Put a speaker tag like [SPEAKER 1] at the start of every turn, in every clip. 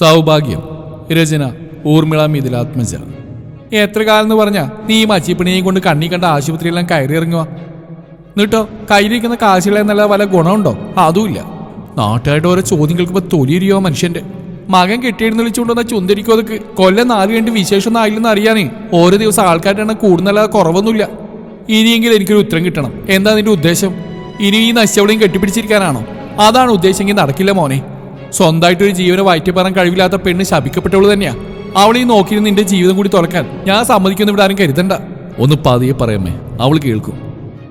[SPEAKER 1] സൗഭാഗ്യം. രചന ഊർമിള മിഥിലാത്മജ എത്ര കാലം എന്ന് പറഞ്ഞാ നീ മച്ചിപ്പിണിയും കൊണ്ട് കണ്ണി കണ്ട ആശുപത്രിയെല്ലാം കയറി ഇറങ്ങുക എന്നിട്ടോ കയ്യിലിരിക്കുന്ന കാശുകളെന്നല്ല വല്ല ഗുണമുണ്ടോ? അതുമില്ല. നാട്ടുകാരുടെ ഓരോ ചോദ്യം കേൾക്കുമ്പോൾ തൊലിയിരിയോ മനുഷ്യന്റെ. മകൻ കെട്ടിയെഴുന്ന് വിളിച്ചുകൊണ്ടുവന്ന ചുന്തരിക്കോ അതൊക്കെ കൊല്ലം നാല് കണ്ട് വിശേഷം ആയില്ലെന്ന് അറിയാനേ. ഓരോ ദിവസം ആൾക്കാരുടെ എണ്ണം കൂടുന്നല്ലാതെ കുറവൊന്നുമില്ല. ഇനിയെങ്കിലും എനിക്കൊരു ഉത്തരം കിട്ടണം. എന്താ നിന്റെ ഉദ്ദേശം? ഇനി ഈ നശിച്ചവളെയും കെട്ടിപ്പിടിച്ചിരിക്കാനാണോ? അതാണ് ഉദ്ദേശമെങ്കിൽ നടക്കില്ല മോനെ. സ്വന്തമായിട്ടൊരു ജീവനെ വയറ്റിപ്പറാൻ കഴിവില്ലാത്ത പെണ്ണ് ശപിക്കപ്പെട്ടവൾ തന്നെയാ. അവളീ നോക്കിയിരുന്ന് നിന്റെ ജീവിതം കൂടി തുറക്കാൻ ഞാൻ സമ്മതിക്കുന്ന ഇവിടെ ആരും കരുതണ്ട. ഒന്ന് പതിയെ പറയമ്മേ അവൾ കേൾക്കും.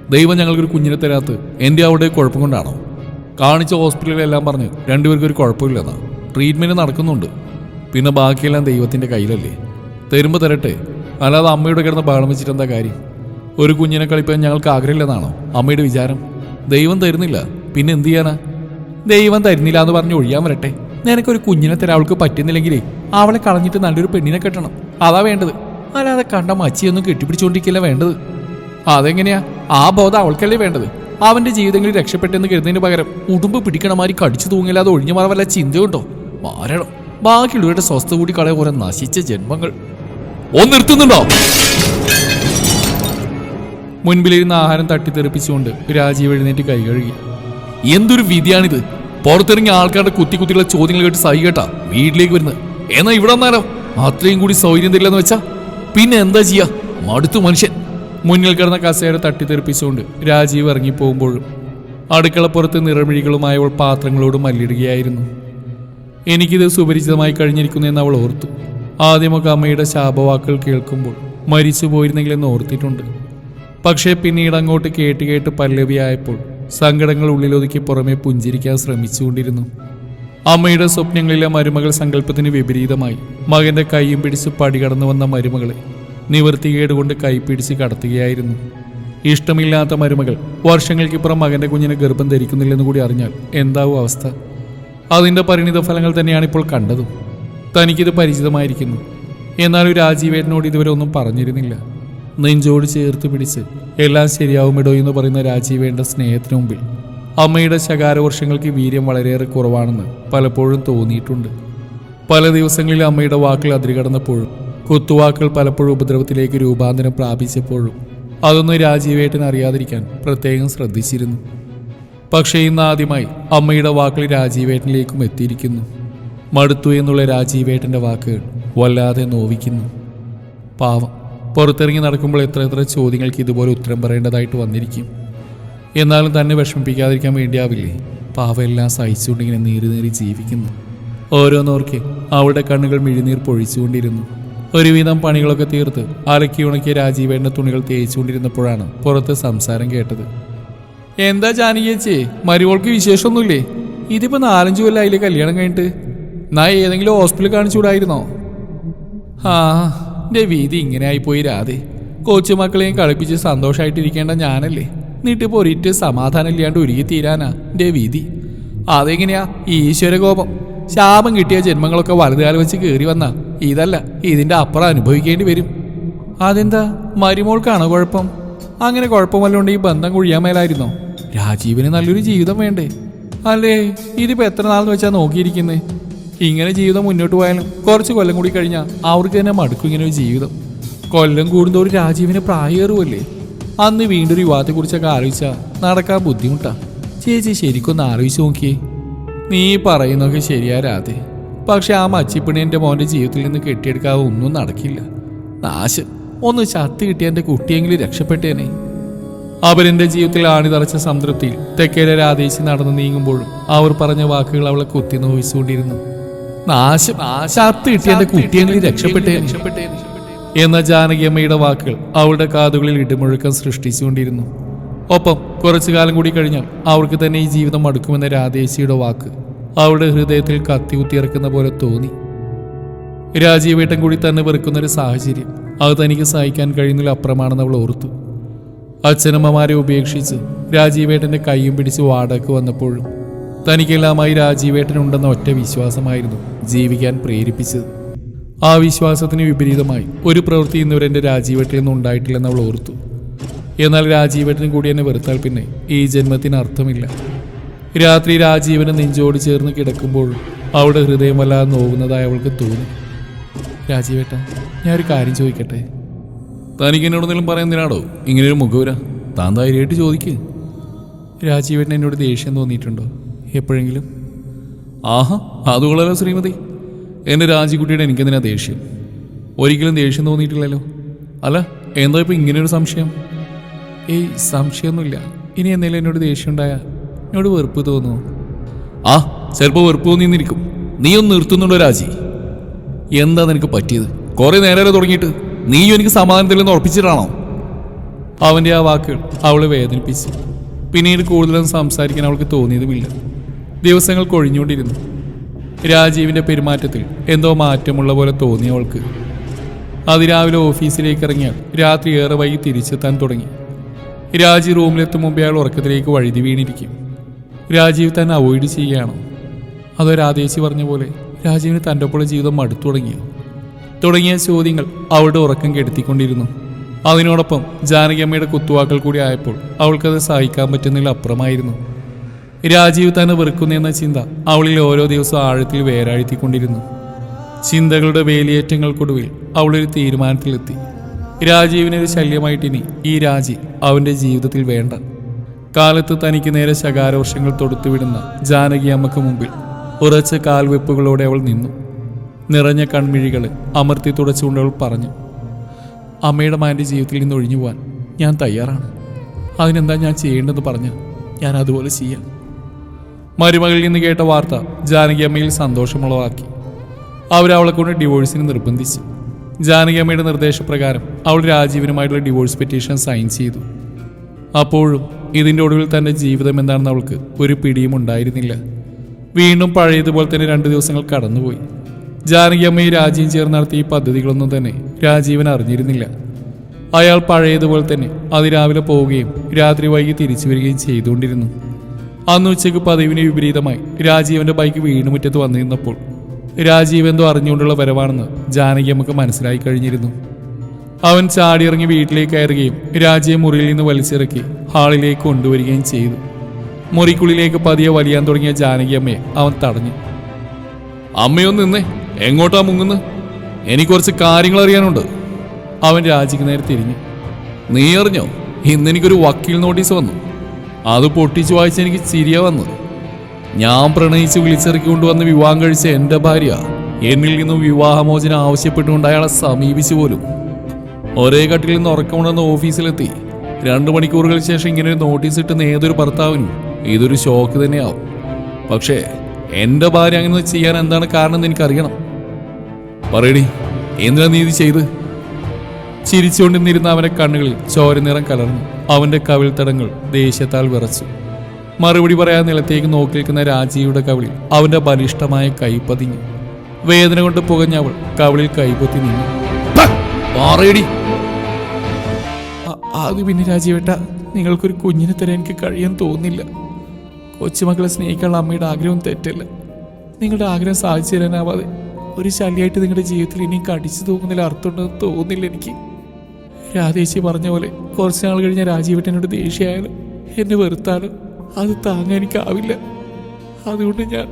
[SPEAKER 1] ദൈവം ഞങ്ങൾക്കൊരു കുഞ്ഞിനെ തരാത്ത എന്റെ അവളുടെ കുഴപ്പം കൊണ്ടാണോ? കാണിച്ച ഹോസ്പിറ്റലുകളെല്ലാം പറഞ്ഞ് രണ്ടുപേർക്കും ഒരു കുഴപ്പമില്ലെന്നാ. ട്രീറ്റ്മെന്റ് നടക്കുന്നുണ്ട്. പിന്നെ ബാക്കിയെല്ലാം ദൈവത്തിന്റെ കയ്യിലല്ലേ. തരുമ്പോൾ തരട്ടെ. അല്ലാതെ അമ്മയുടെ കിടന്ന് ബഹളം വെച്ചിട്ട് എന്താ കാര്യം? ഒരു കുഞ്ഞിനെ കളിപ്പാൻ ഞങ്ങൾക്ക് ആഗ്രഹമില്ലെന്നാണോ അമ്മയുടെ വിചാരം? ദൈവം തരുന്നില്ല. പിന്നെ എന്ത് ചെയ്യാനാ? ദൈവം തരുന്നില്ല എന്ന് പറഞ്ഞ് ഒഴിയാൻ വരട്ടെ. നിനക്കൊരു കുഞ്ഞിനെ തരാൻ അവൾക്ക് പറ്റുന്നില്ലെങ്കിലേ അവളെ കളഞ്ഞിട്ട് നല്ലൊരു പെണ്ണിനെ കെട്ടണം. അതാ വേണ്ടത്. അല്ലാതെ കണ്ട മച്ചിയൊന്നും കെട്ടിപ്പിടിച്ചുകൊണ്ടിരിക്കില്ല വേണ്ടത്? അതെങ്ങനെയാ? ആ ബോധം അവൾക്കല്ലേ വേണ്ടത്? അവന്റെ ജീവിതങ്ങളിൽ രക്ഷപ്പെട്ടെന്ന് കരുതുന്നതിന് പകരം ഉടുമ്പ് പിടിക്കണമാരി കടിച്ചു തൂങ്ങില്ലാതെ ഒഴിഞ്ഞു മാറാൻ വല്ല ചിന്തയുണ്ടോ? മാരണം ബാക്കിയുള്ളവരുടെ സ്വസ്ഥ കൂടി കളയ ഓരോ നശിച്ച ജന്മങ്ങൾ. ഒന്ന് നിർത്തുന്നുണ്ടോ? മുൻപിലിരുന്ന ആഹാരം തട്ടിത്തെറിപ്പിച്ചുകൊണ്ട് രാജീവ് എഴുന്നേറ്റ് കൈ കഴുകി. എന്തൊരു വിധിയാണിത്. പുറത്തിറങ്ങിയ ആൾക്കാരുടെ കുത്തി കുത്തിയുള്ള ചോദ്യങ്ങൾ കേട്ട് സഹി കേട്ടാ വീട്ടിലേക്ക് വരുന്നത്. എന്നാ ഇവിടെ വന്നാലോ? അത്രയും കൂടി സൗകര്യം തരില്ലെന്ന് വെച്ചാ? പിന്നെ എന്താ ചെയ്യാ? മടുത്തു മനുഷ്യൻ. മുന്നിൽ കിടന്ന കസേര തട്ടിത്തെറിപ്പിച്ചുകൊണ്ട് രാജീവ് ഇറങ്ങിപ്പോകുമ്പോഴും അടുക്കളപ്പുറത്ത് നിറമിഴികളുമായവൾ പാത്രങ്ങളോട് മല്ലിടുകയായിരുന്നു. എനിക്കിത് സുപരിചിതമായി കഴിഞ്ഞിരിക്കുന്നു എന്ന് അവൾ ഓർത്തു. ആദ്യമൊക്കെ അമ്മയുടെ ശാപവാക്കുകൾ കേൾക്കുമ്പോൾ മരിച്ചു പോയിരുന്നെങ്കിലെന്ന് ഓർത്തിട്ടുണ്ട്. പക്ഷേ പിന്നീട് അങ്ങോട്ട് കേട്ട് കേട്ട് പല്ലവിയായപ്പോൾ സങ്കടങ്ങൾ ഉള്ളിലൊതുക്കി പുറമെ പുഞ്ചിരിക്കാൻ ശ്രമിച്ചുകൊണ്ടിരുന്നു. അമ്മയുടെ സ്വപ്നങ്ങളിലെ മരുമകൾ സങ്കല്പത്തിന് വിപരീതമായി. മകന്റെ കൈയും പിടിച്ച് പടികടന്നു വന്ന മരുമകളെ കൊണ്ട് കൈപ്പിടിച്ച് കടത്തുകയായിരുന്നു. ഇഷ്ടമില്ലാത്ത മരുമകൾ വർഷങ്ങൾക്കിപ്പുറം മകന്റെ കുഞ്ഞിനെ ഗർഭം ധരിക്കുന്നില്ലെന്ന് കൂടി അറിഞ്ഞാൽ എന്താവും അവസ്ഥ? അതിന്റെ പരിണിത ഫലങ്ങൾ തന്നെയാണ് ഇപ്പോൾ കണ്ടതും. തനിക്കിത് പരിചിതമായിരിക്കുന്നു. എന്നാലും രാജീവേട്ടനോട് ഇതുവരെ ഒന്നും പറഞ്ഞിരുന്നില്ല. നെഞ്ചോട് ചേർത്ത് പിടിച്ച് എല്ലാം ശരിയാവുമിടോ എന്ന് പറയുന്ന രാജീവേണ്ട സ്നേഹത്തിന് മുമ്പിൽ. അമ്മയുടെ ശകാരവർഷങ്ങൾക്ക് വീര്യം വളരെയേറെ കുറവാണെന്ന് പലപ്പോഴും തോന്നിയിട്ടുണ്ട്. പല ദിവസങ്ങളിൽ അമ്മയുടെ വാക്കുകൾ അതിരുകടന്നപ്പോഴും കുത്തുവാക്കുകൾ പലപ്പോഴും ഉപദ്രവത്തിലേക്ക് രൂപാന്തരം പ്രാപിച്ചപ്പോഴും അതൊന്നും രാജീവേട്ടൻ അറിയാതിരിക്കാൻ പ്രത്യേകം ശ്രദ്ധിച്ചിരുന്നു. പക്ഷേ ഇന്ന് ആദ്യമായി അമ്മയുടെ വാക്കുകൾ രാജീവേട്ടനിലേക്കും എത്തിയിരിക്കുന്നു. മടുത്തു എന്നുള്ള രാജീവേട്ടന്റെ വാക്കുകൾ വല്ലാതെ നോവിക്കുന്നു. പാവം. പുറത്തിറങ്ങി നടക്കുമ്പോൾ എത്ര എത്ര ചോദ്യങ്ങൾക്ക് ഇതുപോലെ ഉത്തരം പറയേണ്ടതായിട്ട് വന്നിരിക്കും. എന്നാലും തന്നെ വിഷമിപ്പിക്കാതിരിക്കാൻ വേണ്ടിയാവില്ലേ? പാവയെല്ലാം സഹിച്ചുകൊണ്ടിങ്ങനെ നീറി നീറി ജീവിക്കുന്നു. ഓരോന്നോർക്കെ അവളുടെ കണ്ണുകൾ മിഴിനീർ പൊഴിച്ചുകൊണ്ടിരുന്നു. ഒരുവിധം പണികളൊക്കെ തീർത്ത് അലക്കി ഉണക്കിയ രാജീവേണ്ട തുണികൾ തേച്ചുകൊണ്ടിരുന്നപ്പോഴാണ് പുറത്ത് സംസാരം കേട്ടത്. എന്താ ജാനകിയച്ചേ മരുവോൾക്ക് വിശേഷമൊന്നുമില്ലേ? ഇതിപ്പോ നാലഞ്ചു അതിലെ കല്യാണം കഴിഞ്ഞിട്ട്? നാ ഏതെങ്കിലും ഹോസ്പിറ്റലിൽ കാണിച്ചുകൂടായിരുന്നോ? ആ എന്റെ വീതി ഇങ്ങനെ പോയി രാധെ കൊച്ചുമക്കളെയും കളിപ്പിച്ച് സന്തോഷമായിട്ടിരിക്കേണ്ട ഞാനല്ലേ? നീട്ടി ഒരിറ്റ് സമാധാനം ഇല്ലാണ്ട് ഒരുങ്ങി തീരാനാ എന്റെ വീതി. അതെങ്ങനെയാ? ഈശ്വരകോപം. ശാപം കിട്ടിയ ജന്മങ്ങളൊക്കെ വലതുകാലം വെച്ച് കയറി വന്ന ഇതല്ല ഇതിന്റെ അപ്പുറം അനുഭവിക്കേണ്ടി വരും. അതെന്താ? മരുമോൾക്കാണോ കുഴപ്പം? അങ്ങനെ കുഴപ്പമല്ലോണ്ട് ഈ ബന്ധം കുഴിയാൻ മേലായിരുന്നോ? രാജീവിന് നല്ലൊരു ജീവിതം വേണ്ടേ? അല്ലേ ഇതിപ്പോ എത്ര നാളെന്ന് വെച്ചാ നോക്കിയിരിക്കുന്നേ? ഇങ്ങനെ ജീവിതം മുന്നോട്ട് പോയാലും കുറച്ച് കൊല്ലം കൂടി കഴിഞ്ഞാൽ അവർക്ക് തന്നെ മടുക്കും ഇങ്ങനെ ഒരു ജീവിതം. കൊല്ലം കൂടുന്തോറും രാജീവിന് പ്രായേറുമല്ലേ അന്ന് വീണ്ടും ഒരു വിവാഹത്തെക്കുറിച്ചൊക്കെ ആലോചിച്ചാൽ നടക്കാൻ ബുദ്ധിമുട്ടാ. ചേച്ചി ശരിക്കൊന്ന് ആലോചിച്ച് നോക്കിയേ. നീ പറയുന്നൊക്കെ ശരിയാ രാധേ. പക്ഷെ ആ മച്ചിപ്പിണി എന്റെ മോന്റെ ജീവിതത്തിൽ നിന്ന് കെട്ടിയെടുക്കാതെ ഒന്നും നടക്കില്ല. നാശം. ഒന്ന് ചത്ത് കിട്ടിയ എന്റെ കുട്ടിയെങ്കിലും രക്ഷപ്പെട്ടേനെ. അവരെന്റെ ജീവിതത്തിൽ ആണിതറച്ച സംതൃപ്തിയിൽ തെക്കേലെ രാധേശി നടന്നു നീങ്ങുമ്പോഴും അവർ പറഞ്ഞ വാക്കുകൾ അവളെ കുത്തി നോവിച്ചുകൊണ്ടിരുന്നു. നാശം കിട്ടിയ കുട്ടിയെങ്കിലും രക്ഷപ്പെട്ടേ എന്ന ജാനകിയമ്മയുടെ വാക്കുകൾ അവളുടെ കാതുകളിൽ ഇടിമുഴക്കം സൃഷ്ടിച്ചുകൊണ്ടിരുന്നു. ഒപ്പം കുറച്ചു കാലം കൂടി കഴിഞ്ഞാൽ അവൾക്ക് തന്നെ ഈ ജീവിതം മടുക്കുമെന്ന രാധേശിയുടെ വാക്ക് അവളുടെ ഹൃദയത്തിൽ കത്തി കുത്തിയിറക്കുന്ന പോലെ തോന്നി. രാജീവേട്ടൻ കൂടി തന്നെ വെറുക്കുന്ന ഒരു സാഹചര്യം. അത് തനിക്ക് സഹിക്കാൻ കഴിയുന്നതിൽ അപ്പുറമാണെന്ന് അവൾ ഓർത്തു. അച്ഛനമ്മമാരെ ഉപേക്ഷിച്ച് രാജീവേട്ടന്റെ കൈയും പിടിച്ച് വാടക വന്നപ്പോഴും തനിക്കെല്ലാമായി രാജീവേട്ടനുണ്ടെന്ന ഒറ്റ വിശ്വാസമായിരുന്നു ജീവിക്കാൻ പ്രേരിപ്പിച്ചത്. ആ വിശ്വാസത്തിന് വിപരീതമായി ഒരു പ്രവൃത്തി ഇന്നുവരെ രാജീവേട്ടിൽ നിന്നും ഉണ്ടായിട്ടില്ലെന്ന് അവൾ ഓർത്തു. എന്നാൽ രാജീവേട്ടനും കൂടി എന്നെ വെറുത്താൽ പിന്നെ ഈ ജന്മത്തിന് അർത്ഥമില്ല. രാത്രി രാജീവനെ നെഞ്ചോട് ചേർന്ന് കിടക്കുമ്പോൾ അവളുടെ ഹൃദയം വല്ലാതെ നോവുന്നതായി അവൾക്ക് തോന്നി. രാജീവേട്ട ഞാൻ ഒരു കാര്യം ചോദിക്കട്ടെ? തനിക്ക് എന്നോട് എന്തെങ്കിലും പറയുന്നതിനാടോ ഇങ്ങനെയൊരു മുഖവുര. താൻ ധൈര്യമായിട്ട് ചോദിക്ക്. രാജീവേട്ടൻ എന്നോട് ദേഷ്യം തോന്നിയിട്ടുണ്ടോ? എപ്പോഴെങ്കിലും? ആഹാ അതുകൊള്ളല്ലോ കൊള്ളാലോ ശ്രീമതി. എന്റെ രാജിക്കുട്ടിയുടെ എനിക്കെന്തിനാ ദേഷ്യം? ഒരിക്കലും ദേഷ്യം തോന്നിയിട്ടില്ലല്ലോ. അല്ല എന്താ ഇപ്പം ഇങ്ങനെയൊരു സംശയം? ഏയ് സംശയമൊന്നുമില്ല. ഇനി എന്തെങ്കിലും എന്നോട് ദേഷ്യം ഉണ്ടായാൽ എന്നോട് വെറുപ്പ് തോന്നുന്നു ആ ചിലപ്പോൾ വെറുപ്പ് തോന്നിന്നിരിക്കും. നീ ഒന്ന് നിർത്തുന്നുണ്ടോ രാജി? എന്താ നിനക്ക് പറ്റിയത്? കുറേ നേരം തുടങ്ങിയിട്ട്. നീയും എനിക്ക് സമാധാനത്തില്ലെന്ന് ഉറപ്പിച്ചിട്ടാണോ? അവന്റെ ആ വാക്കുകൾ അവളെ വേദനിപ്പിച്ച്. പിന്നീട് കൂടുതലൊന്നും സംസാരിക്കാൻ അവൾക്ക് തോന്നിയതുമില്ല. ദിവസങ്ങൾ കൊഴിഞ്ഞുകൊണ്ടിരുന്നു രാജീവിന്റെ പെരുമാറ്റത്തിൽ എന്തോ മാറ്റമുള്ള പോലെ തോന്നി അവൾക്ക്. അതിരാവിലെ ഓഫീസിലേക്ക് ഇറങ്ങിയാൽ രാത്രി ഏറെ വൈകി തിരിച്ചെത്താൻ തുടങ്ങി. രാജീവ് റൂമിലെത്തും മുമ്പേ അയാൾ ഉറക്കത്തിലേക്ക് വഴുതി വീണിരിക്കും. രാജീവ് തന്നെ അവോയ്ഡ് ചെയ്യുകയാണോ. അതോ രാധേശി പറഞ്ഞ പോലെ രാജീവിന് തന്റെ ഒപ്പുള്ള ജീവിതം മടുത്തു തുടങ്ങിയോ തുടങ്ങിയ ചോദ്യങ്ങൾ അവളുടെ ഉറക്കം കെടുത്തിക്കൊണ്ടിരുന്നു. അതിനോടൊപ്പം ജാനകിയമ്മയുടെ കുത്തുവാക്കൾ കൂടി ആയപ്പോൾ അവൾക്കത് സഹിക്കാൻ പറ്റുന്നതിൽ അപ്പുറമായിരുന്നു. രാജീവ് തന്നെ വെറുക്കുന്നെന്ന ചിന്ത അവളിൽ ഓരോ ദിവസവും ആഴത്തിൽ വേരാഴ്ത്തിക്കൊണ്ടിരുന്നു. ചിന്തകളുടെ വേലിയേറ്റങ്ങൾക്കൊടുവിൽ അവളൊരു തീരുമാനത്തിലെത്തി. രാജീവിനൊരു ശല്യമായിട്ടിനി ഈ രാജി അവന്റെ ജീവിതത്തിൽ വേണ്ട. കാലത്ത് തനിക്ക് നേരെ ശകാരവർഷങ്ങൾ തൊടുത്തുവിടുന്ന ജാനകി അമ്മയ്ക്ക് മുമ്പിൽ ഉറച്ച കാൽവെപ്പുകളോടെ അവൾ നിന്നു. നിറഞ്ഞ കൺമിഴികളെ അമർത്തി തുടച്ചുകൊണ്ട് അവൾ പറഞ്ഞു അമ്മയുടെ മാന്റെ ജീവിതത്തിൽ നിന്ന് ഒഴിഞ്ഞു പോകാൻ ഞാൻ തയ്യാറാണ്. അതിനെന്താ ഞാൻ ചെയ്യേണ്ടതെന്ന് പറഞ്ഞ് ഞാൻ അതുപോലെ ചെയ്യാം. മരുമകളിൽ നിന്ന് കേട്ട വാർത്ത ജാനകി അമ്മയിൽ സന്തോഷമുളവാക്കി. അവരവളെ കൊണ്ട് ഡിവോഴ്സിന് നിർബന്ധിച്ചു. ജാനകി അമ്മയുടെ നിർദ്ദേശപ്രകാരം അവൾ രാജീവനുമായിട്ടുള്ള ഡിവോഴ്സ് പെറ്റീഷൻ സൈൻ ചെയ്തു. അപ്പോഴും ഇതിന്റെ ഒടുവിൽ തന്റെ ജീവിതം എന്താണെന്ന് അവൾക്ക് ഒരു പിടിയും ഉണ്ടായിരുന്നില്ല. വീണ്ടും പഴയതുപോലെ തന്നെ രണ്ട് ദിവസങ്ങൾ കടന്നുപോയി. ജാനകി അമ്മയും രാജീവും ചേർന്ന് നടത്തിയ ഈ പദ്ധതികളൊന്നും തന്നെ രാജീവൻ അറിഞ്ഞിരുന്നില്ല. അയാൾ പഴയതുപോലെ തന്നെ അതിരാവിലെ പോവുകയും രാത്രി വൈകി തിരിച്ചു വരികയും ചെയ്തുകൊണ്ടിരുന്നു. അന്ന് ഉച്ചയ്ക്ക് പതിവിന് വിപരീതമായി രാജീവന്റെ ബൈക്ക് വീണുമുറ്റത്ത് വന്നു നിന്നപ്പോൾ രാജീവ് എന്തോ അറിഞ്ഞുകൊണ്ടുള്ള വരവാണെന്ന് ജാനകി അമ്മയ്ക്ക് മനസ്സിലായി കഴിഞ്ഞിരുന്നു. അവൻ ചാടിയിറങ്ങി വീട്ടിലേക്ക് കയറുകയും രാജയെ മുറിയിൽ നിന്ന് വലിച്ചിറക്കി ഹാളിലേക്ക് കൊണ്ടുവരികയും ചെയ്തു. മുറിക്കുള്ളിലേക്ക് പതിയെ വലിയാൻ തുടങ്ങിയ ജാനകി അമ്മയെ അവൻ തടഞ്ഞു. അമ്മയൊന്ന് നിന്നേ എങ്ങോട്ടാ മുങ്ങുന്നു? എനിക്ക് കുറച്ച് കാര്യങ്ങൾ അറിയാനുണ്ട്. അവൻ രാജിക്ക് നേരെ തിരിഞ്ഞു. നീ അറിഞ്ഞോ? ഇന്ന് എനിക്കൊരു വക്കീൽ നോട്ടീസ് വന്നു. അത് പൊട്ടിച്ചു വായിച്ച് എനിക്ക് ചിരിയ വന്നു ഞാൻ പ്രണയിച്ച് വിളിച്ചിറക്കി കൊണ്ടുവന്ന് വിവാഹം കഴിച്ച എന്റെ ഭാര്യ എന്നിൽ നിന്നും വിവാഹമോചനം ആവശ്യപ്പെട്ടുകൊണ്ട് അയാളെ സമീപിച്ചു പോലും. ഒരേ കട്ടിൽ നിന്ന് ഉറക്കമുണ്ടെന്ന് ഓഫീസിലെത്തി. രണ്ടു മണിക്കൂറുകൾ ശേഷം ഇങ്ങനെ ഒരു നോട്ടീസ് ഇട്ടുന്ന ഏതൊരു ഭർത്താവിനും ഇതൊരു ഷോക്ക് തന്നെയാവും. പക്ഷേ എന്റെ ഭാര്യ അങ്ങനെ ചെയ്യാൻ എന്താണ് കാരണം എന്ന് എനിക്കറിയണം. പറയടി എന്തിനാ നീ ഇത് ചെയ്ത്? ചിരിച്ചുകൊണ്ടിരുന്ന അവന്റെ കണ്ണുകളിൽ ചോര നിറം കലർന്നു. അവന്റെ കവിൾത്തടങ്ങൾ ദേഷ്യത്താൽ വിറച്ചു. മറുപടി പറയാൻ നിലത്തേക്ക് നോക്കി നിൽക്കുന്ന രാജിയുടെ കവിളിൽ അവന്റെ ബലിഷ്ഠമായ കൈ പതിഞ്ഞു. വേദന കൊണ്ട് പുകഞ്ഞ അവൾ കവിളിൽ കൈപൊത്തി നിന്നു. അത് പിന്നെ രാജീവേട്ട നിങ്ങൾക്കൊരു കുഞ്ഞിനെ തരാൻ എനിക്ക് കഴിയാൻ തോന്നില്ല. കൊച്ചുമക്കളെ സ്നേഹിക്കാനുള്ള അമ്മയുടെ ആഗ്രഹം തെറ്റല്ല. നിങ്ങളുടെ ആഗ്രഹം സാധിച്ചു തരാനാവാതെ ഒരു ശല്യമായിട്ട് നിങ്ങളുടെ ജീവിതത്തിൽ ഇനിയും കടിച്ചു തൂങ്ങുന്നതിൽ അർത്ഥമുണ്ടെന്ന് തോന്നുന്നില്ല എനിക്ക്. രാധേശി പറഞ്ഞ പോലെ കുറച്ച് നാൾ കഴിഞ്ഞ രാജീവേട്ടനോട് ദേഷ്യമായാലും എന്നെ വെറുത്താലും അത് താങ്ങാൻ എനിക്കാവില്ല. അതുകൊണ്ട് ഞാൻ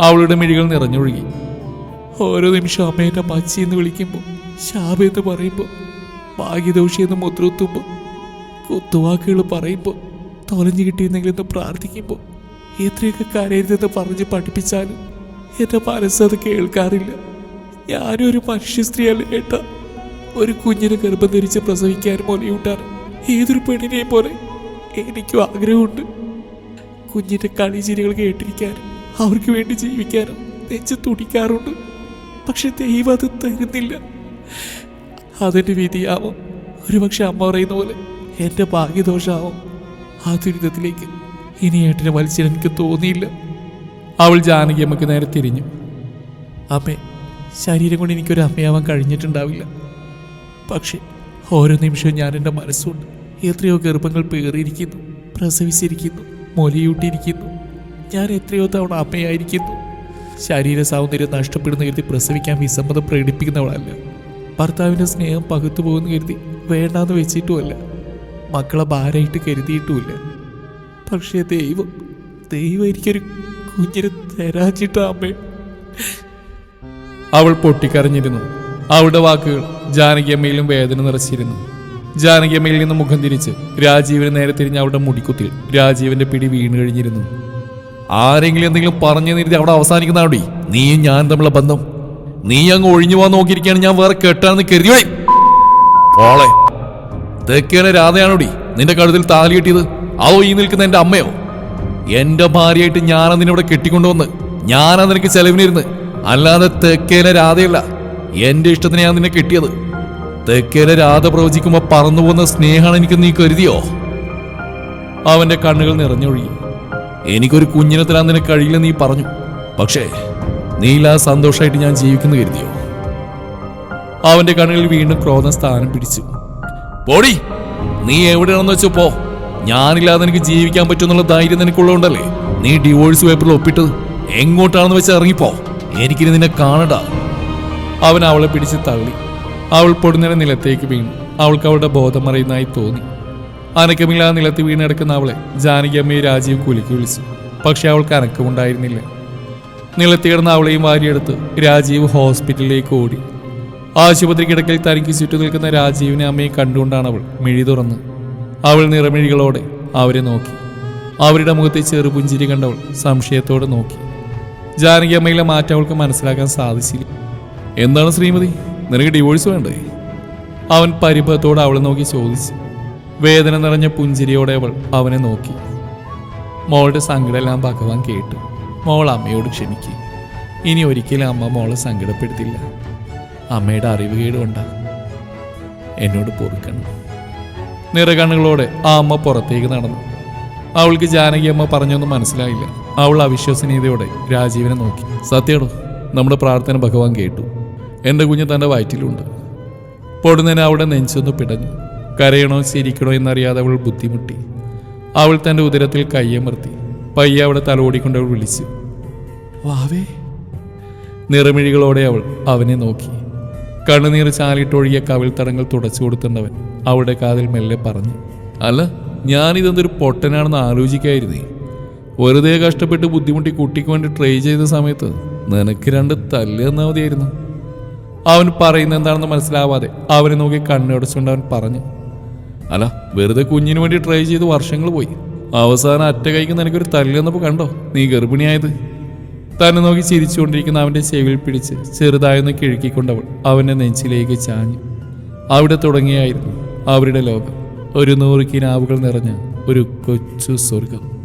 [SPEAKER 1] അവളുടെ മിഴികൾ നിറഞ്ഞൊഴുകി. ഓരോ നിമിഷം അമ്മേന്റെ പച്ചി എന്ന് വിളിക്കുമ്പോൾ ശാപ പറയുമ്പോൾ ഭാഗ്യദോഷി എന്ന് മുദ്രത്തുമ്പോൾ കുത്തുവാക്കുകൾ പറയുമ്പോൾ തൊലഞ്ഞു കിട്ടിയെന്നെങ്കിലെന്ന് പ്രാർത്ഥിക്കുമ്പോൾ എത്രയൊക്കെ കരയരുതെന്ന് പറഞ്ഞ് പഠിപ്പിച്ചാലും എന്റെ മനസ്സത് കേൾക്കാറില്ല. ഞാനൊരു മനുഷ്യ സ്ത്രീയല്ല ഏട്ടാ. ഒരു കുഞ്ഞിനെ ഗർഭം ധരിച്ച് പ്രസവിക്കാനും മുലയൂട്ടാനും ഏതൊരു പെണ്ണിനെ പോലെ എനിക്കും ആഗ്രഹമുണ്ട്. കുഞ്ഞിന്റെ കളിചിരികൾ കേട്ടിരിക്കാനും അവർക്ക് വേണ്ടി ജീവിക്കാനും നെഞ്ച് തുടിക്കാറുണ്ട്. പക്ഷെ ദൈവം അത് തരുന്നില്ല. അതിന്റെ വിധിയാവും. ഒരുപക്ഷെ അമ്മ പറയുന്ന പോലെ എന്റെ ഭാഗ്യദോഷമാവും ആ ദുരിതത്തിലേക്ക് ഇനി ഏട്ടനെ വലിച്ചിടാൻ എനിക്ക് തോന്നിയില്ല. അവൾ ജാനകി അമ്മയ്ക്ക് നേരെ തിരിഞ്ഞു. അമ്മേ ശരീരം കൊണ്ട് എനിക്കൊരു അമ്മയാവാൻ കഴിഞ്ഞിട്ടുണ്ടാവില്ല. പക്ഷേ ഓരോ നിമിഷവും ഞാൻ എന്റെ മനസ്സുകൊണ്ട് എത്രയോ ഗർഭങ്ങൾ പേറിയിരിക്കുന്നു പ്രസവിച്ചിരിക്കുന്നു മൊലിയൂട്ടിയിരിക്കുന്നു. ഞാൻ എത്രയോ തവണ അമ്മയായിരിക്കുന്നു. ശരീര സൗന്ദര്യം നഷ്ടപ്പെടുന്ന കരുതി പ്രസവിക്കാൻ വിസമ്മതം പ്രകടിപ്പിക്കുന്നവളല്ല. ഭർത്താവിന്റെ സ്നേഹം പകുത്തു പോകുന്ന കരുതി വേണ്ടാന്ന് വെച്ചിട്ടുമല്ല. മക്കളെ ഭാരമായിട്ട് കരുതിയിട്ടുമില്ല. പക്ഷേ ദൈവം ദൈവം എനിക്കൊരു കുഞ്ഞിന് തരാച്ചിട്ട അമ്മേ. അവൾ പൊട്ടിക്കരഞ്ഞിരുന്നു. അവളുടെ വാക്കുകൾ ജാനകിയമ്മയിലും വേദന നിറച്ചിരുന്നു. ജാനകിയമ്മയിൽ നിന്ന് മുഖം തിരിച്ച് രാജീവിന് നേരെ തിരിഞ്ഞ് അവിടെ മുടിക്കുത്തിൽ രാജീവിന്റെ പിടി വീണ് കഴിഞ്ഞിരുന്നു. ആരെങ്കിലും എന്തെങ്കിലും പറഞ്ഞു നിരുത്തി അവിടെ അവസാനിക്കുന്നതാടി നീയും ഞാൻ തമ്മിലുള്ള ബന്ധം. നീ അങ്ങ് ഒഴിഞ്ഞു പോകാൻ നോക്കിയിരിക്കുകയാണ് ഞാൻ വേറെ കെട്ടാണെന്ന് കരുതിയോളെ പോളെ തെക്കേനെ രാധയാണോടി നിന്റെ കഴുത്തിൽ താലി കെട്ടിയത്? അതോ ഈ നിൽക്കുന്ന എന്റെ അമ്മയോ? എന്റെ ഭാര്യയായിട്ട് ഞാനതിനെ ഇവിടെ കെട്ടിക്കൊണ്ടുവന്ന് ഞാനാ നിനക്ക് ചെലവിനിരുന്ന്. അല്ലാതെ തെക്കേനെ രാധയല്ല. എന്റെ ഇഷ്ടത്തിന് നിന്നെ കിട്ടിയത്. തെക്കേലെ രാധ പ്രവചിക്കുമ്പോ പറന്നു പോകുന്ന സ്നേഹമാണ് എനിക്ക് നീ കരുതിയോ? അവന്റെ കണ്ണുകൾ നിറഞ്ഞൊഴുകി. എനിക്കൊരു കുഞ്ഞിനെ തരാൻ കഴിയില്ലെന്ന് നീ പറഞ്ഞു. പക്ഷേ നീ ഇല്ലാതെ സന്തോഷമായിട്ട് ഞാൻ ജീവിക്കുന്നു കരുതിയോ? അവന്റെ കണ്ണുകളിൽ വീണ്ടും ക്രോധം സ്ഥാനം പിടിച്ചു. പോടി നീ എവിടെയാണെന്ന് വെച്ചോ പോ. ഞാനില്ലാതെ എനിക്ക് ജീവിക്കാൻ പറ്റുമെന്നുള്ള ധൈര്യം നിനക്കുള്ളതുകൊണ്ടല്ലേ നീ ഡിവോഴ്സ് പേപ്പറിൽ ഒപ്പിട്ടത് എങ്ങോട്ടാണെന്ന് വെച്ച് ഇറങ്ങിപ്പോ? എനിക്കിനി നിന്നെ കാണണ്ട. അവൻ അവളെ പിടിച്ച് തള്ളി. അവൾ പൊടുന്നിട നിലത്തേക്ക് വീണു. അവൾക്ക് അവളുടെ ബോധം മറയുന്നതായി തോന്നി. അനക്കമില്ലാതെ നിലത്ത് വീണെടുക്കുന്ന അവളെ ജാനകിയമ്മയെ രാജീവ് കുലുക്കി വിളിച്ചു. പക്ഷെ അവൾക്ക് അനക്കമുണ്ടായിരുന്നില്ല നിലത്ത് കിടന്ന അവളെയും വാരിയെടുത്ത് രാജീവ് ഹോസ്പിറ്റലിലേക്ക് ഓടി. ആശുപത്രി കിടക്കൽ തനിക്ക് ചുറ്റു നിൽക്കുന്ന രാജീവിനെ അമ്മയെ കണ്ടുകൊണ്ടാണ് അവൾ മിഴി തുറന്ന്. അവൾ നിറമിഴികളോടെ അവരെ നോക്കി. അവരുടെ മുഖത്തെ ചെറുപുഞ്ചിരി കണ്ടവൾ സംശയത്തോടെ നോക്കി. ജാനകി അമ്മയിലെ മാറ്റം അവൾക്ക് മനസ്സിലാക്കാൻ സാധിച്ചില്ല. എന്താണ് ശ്രീമതി? നിനക്ക് ഡിവോഴ്സ് വേണ്ടേ? അവൻ പരിഭവത്തോടെ അവളെ നോക്കി ചോദിച്ചു. വേദന നിറഞ്ഞ പുഞ്ചിരിയോടെ അവൾ അവനെ നോക്കി. മോളുടെ സങ്കടമെല്ലാം ഭഗവാൻ കേട്ടു. മോൾ അമ്മയോട് ക്ഷമിക്കും. ഇനി ഒരിക്കലും അമ്മ മോളെ സങ്കടപ്പെടുത്തില്ല. അമ്മയുടെ അറിവ് കേടുകൊണ്ടാ. എന്നോട് പൊറുക്കണം. നിറകണ്ണുകളോടെ ആ അമ്മ പുറത്തേക്ക് നടന്നു. അവൾക്ക് ജാനകി അമ്മ പറഞ്ഞൊന്നും മനസ്സിലായില്ല. അവൾ അവിശ്വസനീയതയോടെ രാജീവിനെ നോക്കി. സത്യടോ നമ്മുടെ പ്രാർത്ഥന ഭഗവാൻ കേട്ടു. എന്റെ കുഞ്ഞ് തന്റെ വയറ്റിലുണ്ട്. പൊടുന്നതിന് അവിടെ നെഞ്ചൊന്ന് പിടഞ്ഞു. കരയണോ ചിരിക്കണോ എന്നറിയാതെ അവൾ ബുദ്ധിമുട്ടി. അവൾ തന്റെ ഉദരത്തിൽ കയ്യമർത്തി. പയ്യെ അവിടെ തലോടിക്കൊണ്ട് അവൾ വിളിച്ചു. വാവേ. നിറമിഴികളോടെ അവൾ അവനെ നോക്കി. കണ്ണുനീർ ചാലിട്ടൊഴുകിയ കവിൽ തടങ്ങൾ തുടച്ചു കൊടുത്തിട്ടവൻ അവളുടെ കാതിൽ മെല്ലെ പറഞ്ഞു. അല്ല ഞാനിതെന്തൊരു പൊട്ടനാണെന്ന് ആലോചിക്കായിരുന്നേ. വെറുതെ കഷ്ടപ്പെട്ട് ബുദ്ധിമുട്ടി കുട്ടിക്ക് വേണ്ടി ട്രൈ ചെയ്ത സമയത്ത് നിനക്ക് രണ്ട് തല്ല് മതിയായിരുന്നു. അവൻ പറയുന്നത് എന്താണെന്ന് മനസ്സിലാവാതെ അവനെ നോക്കി കണ്ണടച്ചുകൊണ്ട് അവൻ പറഞ്ഞു അല്ല വെറുതെ കുഞ്ഞിന് വേണ്ടി ട്രൈ ചെയ്ത് വർഷങ്ങൾ പോയി. അവസാനം അറ്റ കൈക്ക് നിനക്കൊരു തല്ലെന്നപ്പോൾ കണ്ടോ? നീ ഗർഭിണിയായത്. തന്നെ നോക്കി ചിരിച്ചുകൊണ്ടിരിക്കുന്ന അവന്റെ ചെവിയിൽ പിടിച്ച് ചെറുതായൊന്ന് കിഴുക്കിക്കൊണ്ടവൾ അവന്റെ നെഞ്ചിലേക്ക് ചാഞ്ഞു. അവിടെ തുടങ്ങിയായിരുന്നു അവരുടെ ലോകം. ഒരു നൂറ് കിനാവുകൾ നിറഞ്ഞ ഒരു കൊച്ചു സ്വർഗം.